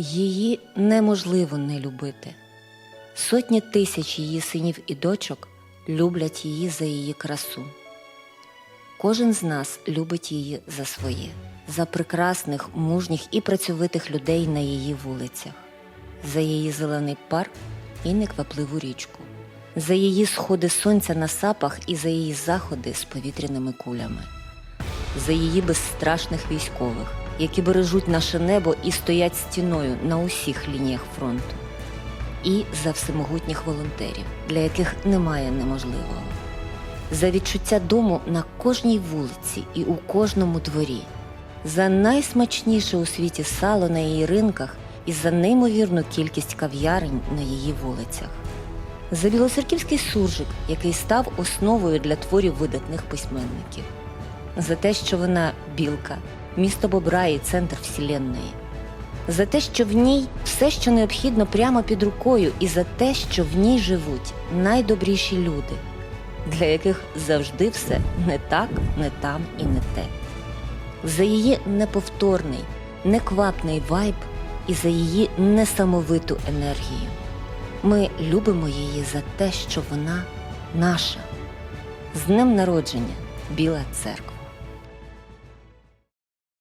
Її неможливо не любити. Сотні тисяч її синів і дочок люблять її за її красу. Кожен з нас любить її за своє, за прекрасних, мужніх і працьовитих людей на її вулицях, за її зелений парк і неквапливу річку, за її сходи сонця на сапах і за її заходи з повітряними кулями, за її безстрашних військових, які бережуть наше небо і стоять стіною на усіх лініях фронту, і за всемогутніх волонтерів, для яких немає неможливого. За відчуття дому на кожній вулиці і у кожному дворі, за найсмачніше у світі сало на її ринках і за неймовірну кількість кав'ярень на її вулицях, за білоцерківський суржик, який став основою для творів видатних письменників, за те, що вона білка, місто Бобра і центр Вселенної. За те, що в ній все, що необхідно прямо під рукою, і за те, що в ній живуть найдобріші люди, для яких завжди все не так, не там і не те. За її неповторний, неквапний вайб і за її несамовиту енергію. Ми любимо її за те, що вона наша. З днем народження, Біла церква.